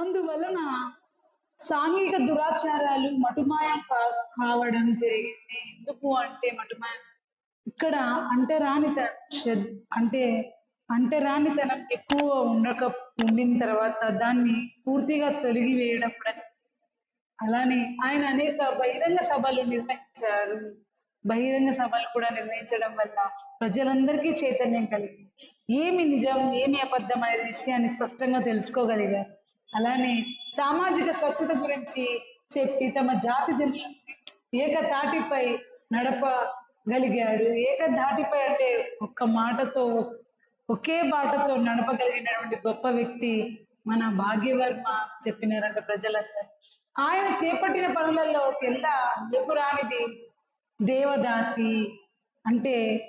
అందువలన సాంఘిక దురాచారాలు మటుమాయం కా- కావడం జరిగింది. ఎందుకు అంటే మటుమాయం ఇక్కడ అంటరానితనం అంటే అంటరానితనం ఎక్కువ ఉండక ఉండిన తర్వాత దాన్ని పూర్తిగా తొలగి వేయడం కూడా అలానే ఆయన అనేక బహిరంగ సభలు నిర్వహించారు. బహిరంగ సభలు కూడా నిర్వహించడం వల్ల ప్రజలందరికీ చైతన్యం కలిగింది. ఏమి నిజం ఏమి అబద్ధం అనే విషయాన్ని స్పష్టంగా తెలుసుకోగలిగారు. అలానే సామాజిక స్వచ్ఛత గురించి చెప్పి తమ జాతి జనులను ఏకతాటిపై నడపగలిగాడు. ఏకధాటిపై అంటే ఒక్క మాటతో ఒకే బాటతో నడపగలిగినటువంటి గొప్ప వ్యక్తి మన భాగ్యవర్మ చెప్పినారంట ప్రజలందరూ. ఆయన చేపట్టిన పనులలో కెల్లా మృపురానిది దేవదాసి. అంటే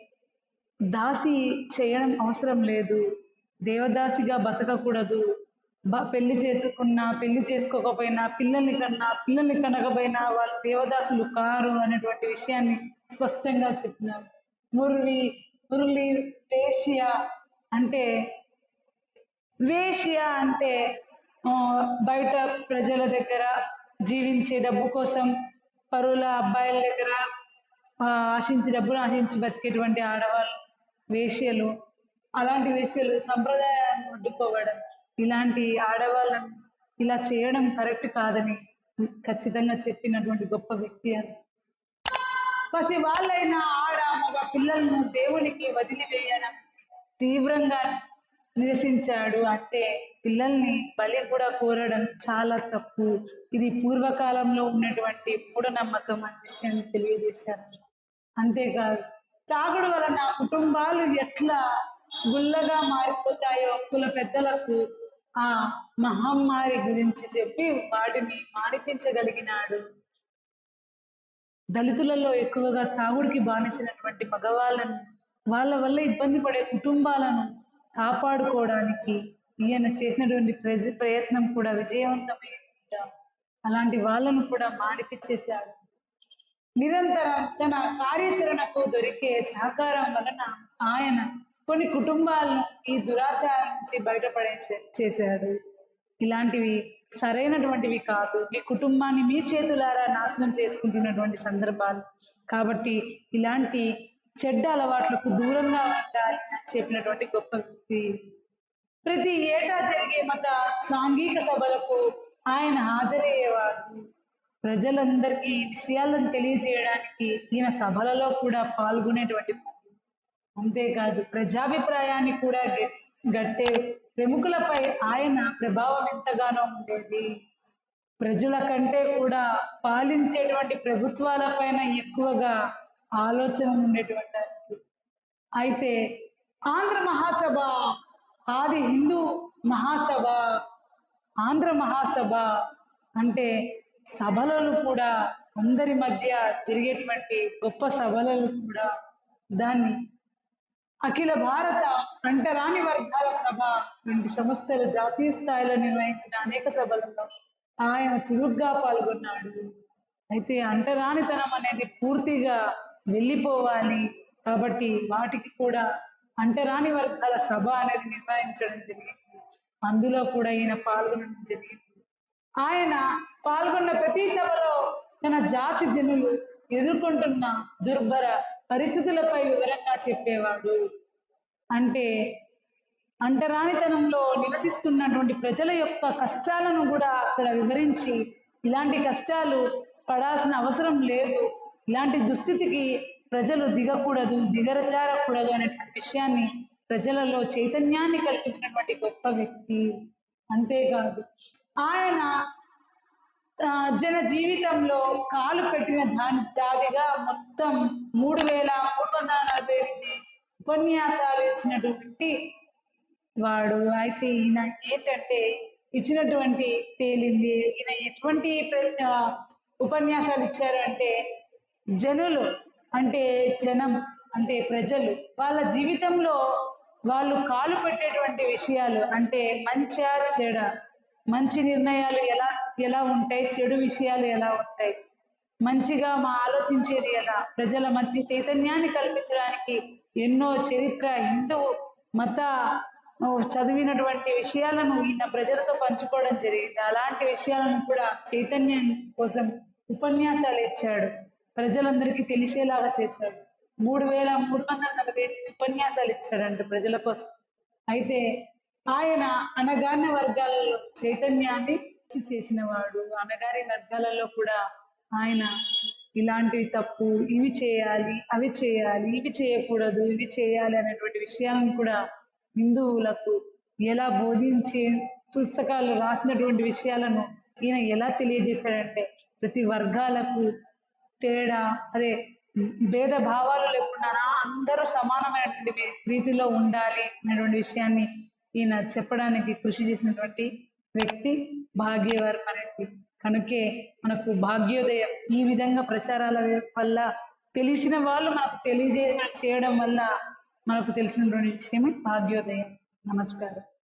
దాసి చేయడం అవసరం లేదు. దేవదాసిగా బతకకూడదు. పెళ్ళి చేసుకున్నా పెళ్ళి చేసుకోకపోయినా పిల్లల్ని కన్నా పిల్లల్ని కనకపోయినా వాళ్ళు దేవదాసులు కారు అనేటువంటి విషయాన్ని స్పష్టంగా చెప్పినారు. మురళి మురళి వేశ్య అంటే వేశ్య అంటే ఆ, బయట ప్రజల దగ్గర జీవించే డబ్బు కోసం పరువుల అబ్బాయిల దగ్గర ఆశించి డబ్బును ఆశించి బతికేటువంటి ఆడవాళ్ళు వేశ్యలు. అలాంటి వేశ్యలు సంప్రదాయాన్ని అడ్డుకోవడం ఇలాంటి ఆడవాళ్ళను ఇలా చేయడం కరెక్ట్ కాదని ఖచ్చితంగా చెప్పినటువంటి గొప్ప వ్యక్తి అని పసి వాళ్ళైన ఆడ మగ పిల్లలను దేవునికి వదిలివేయడం తీవ్రంగా నిరసించాడు అంటే పిల్లల్ని బలి కూడా కోరడం చాలా తప్పు. ఇది పూర్వకాలంలో ఉన్నటువంటి మూఢనమ్మకం అనే విషయాన్ని తెలియజేశారు. అంతేకాదు తాగుడు వలన కుటుంబాలు ఎట్లా గుల్లగా మారిపోతాయో కుల పెద్దలకు ఆ మహమ్మారి గురించి చెప్పి వాటిని మానిపించగలిగినాడు. దళితులలో ఎక్కువగా తాగుడికి బానిసినటువంటి మగవాళ్ళను వాళ్ళ వల్ల ఇబ్బంది పడే కుటుంబాలను కాపాడుకోవడానికి ఈయన చేసినటువంటి ప్రజ ప్రయత్నం కూడా విజయవంతమై అలాంటి వాళ్ళను కూడా మాడిపించేశాడు నిరంతరం తన కార్యాచరణకు దొరికే సహకారం వలన ఆయన కొన్ని కుటుంబాలను ఈ దురాచారం నుంచి బయటపడే చేశారు. ఇలాంటివి సరైనటువంటివి కాదు. మీ కుటుంబాన్ని మీ చేతులారా నాశనం చేసుకుంటున్నటువంటి సందర్భాలు. కాబట్టి ఇలాంటి చెడ్డ అలవాట్లకు దూరంగా ఉండాలి అని చెప్పినటువంటి గొప్ప వ్యక్తి. ప్రతి ఏటా జరిగే మత సాంఘిక సభలకు ఆయన హాజరయ్యేవారు. ప్రజలందరికీ విషయాలను తెలియజేయడానికి ఈయన సభలలో కూడా పాల్గొనేటువంటి అంతేకాదు ప్రజాభిప్రాయాన్ని కూడా గ- గట్టే ప్రముఖులపై ఆయన ప్రభావం ఎంతగానో ఉండేది. ప్రజల కంటే కూడా పాలించేటువంటి ప్రభుత్వాలపైన ఎక్కువగా ఆలోచన ఉండేటువంటి అయితే ఆంధ్ర మహాసభ ఆది హిందూ మహాసభ ఆంధ్ర మహాసభ అంటే సభలలో కూడా అందరి మధ్య జరిగేటువంటి గొప్ప సభలలో కూడా దాన్ని అఖిల భారత అంటరాని వర్గాల సభ. వంటి సంస్థలు జాతీయ స్థాయిలో నిర్వహించిన అనేక సభలలో ఆయన చురుగ్గా పాల్గొన్నాడు. అయితే అంటరానితనం అనేది పూర్తిగా వెళ్ళిపోవాలి. కాబట్టి వాటికి కూడా అంటరాని వర్గాల సభ అనేది నిర్వహించడం జరిగింది. అందులో కూడా ఈయన పాల్గొనడం జరిగింది. ఆయన పాల్గొన్న ప్రతి సభలో తన జాతి జనులు ఎదుర్కొంటున్న దుర్భర పరిస్థితులపై వివరంగా చెప్పేవాడు. అంటే అంటరానితనంలో నివసిస్తున్నటువంటి ప్రజల యొక్క కష్టాలను కూడా అక్కడ వివరించి ఇలాంటి కష్టాలు పడాల్సిన అవసరం లేదు. ఇలాంటి దుస్థితికి ప్రజలు దిగకూడదు దిగరజారకూడదు అనేటువంటి విషయాన్ని ప్రజలలో చైతన్యాన్ని కల్పించినటువంటి గొప్ప వ్యక్తి అంతేకాదు. ఆయన జన జీవితంలో కాలు పెట్టిన దాని దాదిగా మొత్తం మూడు వేల మూడు వందల నలభై ఎనిమిది ఉపన్యాసాలు ఇచ్చినటువంటి వాడు. అయితే ఈయన ఏంటంటే ఇచ్చినటువంటి తేలింది. ఈయన ఎటువంటి ప్ర- ఆ, ఉపన్యాసాలు ఇచ్చారు అంటే జనులు అంటే జనం అంటే ప్రజలు. వాళ్ళ జీవితంలో వాళ్ళు కాలు పెట్టేటువంటి విషయాలు అంటే మంచా చెడ మంచి నిర్ణయాలు ఎలా ఎలా ఉంటాయి? చెడు విషయాలు ఎలా ఉంటాయి? మంచిగా మా ఆలోచించేది ఎలా? ప్రజల మధ్య చైతన్యాన్ని కల్పించడానికి ఎన్నో చరిత్ర హిందూ మత చదివినటువంటి విషయాలను ఈయన ప్రజలతో పంచుకోవడం జరిగింది. అలాంటి విషయాలను కూడా చైతన్యం కోసం ఉపన్యాసాలు ఇచ్చాడు. ప్రజలందరికీ తెలిసేలాగా చేశాడు. మూడు వేల మూడు వందల నలభై ఎనిమిది ఉపన్యాసాలు ఇచ్చాడంట ప్రజల కోసం. అయితే ఆయన అనగాని వర్గాలలో చైతన్యాన్ని చేసిన చేసినవాడు. అనగారి వర్గాలలో కూడా ఆయన ఇలాంటివి తప్పు ఇవి చేయాలి అవి చేయాలి ఇవి చేయకూడదు ఇవి చేయాలి అనేటువంటి విషయాలను కూడా హిందువులకు ఎలా బోధించే పుస్తకాలు రాసినటువంటి విషయాలను ఈయన ఎలా తెలియజేశాడంటే ప్రతి వర్గాలకు తేడా అదే భేద భావాలు లేకుండా అందరూ సమానమైనటువంటి రీతిలో ఉండాలి అనేటువంటి విషయాన్ని ఈయన చెప్పడానికి కృషి చేసినటువంటి వ్యక్తి భాగ్యవర్మ రెడ్డి కనుకే మనకు భాగ్యోదయం ఈ విధంగా ప్రచారాల వల్ల తెలిసిన వాళ్ళు మనకు తెలియజే చేయడం వల్ల మనకు తెలిసినటువంటి విషయమే భాగ్యోదయం. నమస్కారం.